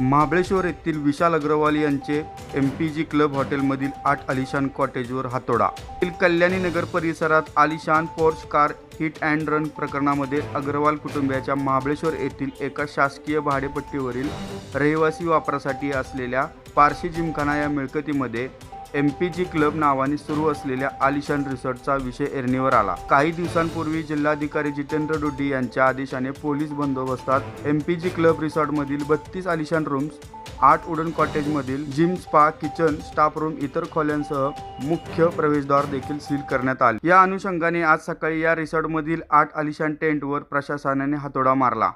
महाबळेश्वर येथील विशाल अग्रवाल यांचे M P G club हॉटेलमधील आठ आलिशान कॉटेजवर हातोडा. कल्याणी नगर परिसरात आलिशान porch car hit and run प्रकरणामध्ये अग्रवाल कुटुंबियाच्या महाबळेश्वर येथील एका शासकीय भाडेपट्टीवरील रहिवासी वापरासाठी असलेल्या पारशी जिमखाना या मिळकतीमध्ये एम पी जी क्लब नावाने सुरू असलेल्या आलिशान रिसॉर्टचा विषय एरणीवर आला. काही दिवसांपूर्वी जिल्हाधिकारी जितेंद्र डोडी यांच्या आदेशाने पोलीस बंदोबस्तात एम पी जी क्लब रिसॉर्टमधील बत्तीस आलिशान रूम्स आठ wooden कॉटेजमधील gym spa kitchen staff room इतर खोल्यांसह मुख्य प्रवेशद्वार देखील सील करण्यात आले. या अनुषंगाने आज सकाळी या रिसॉर्टमधील आठ आलिशान टेंटवर प्रशासनाने हातोडा मारला.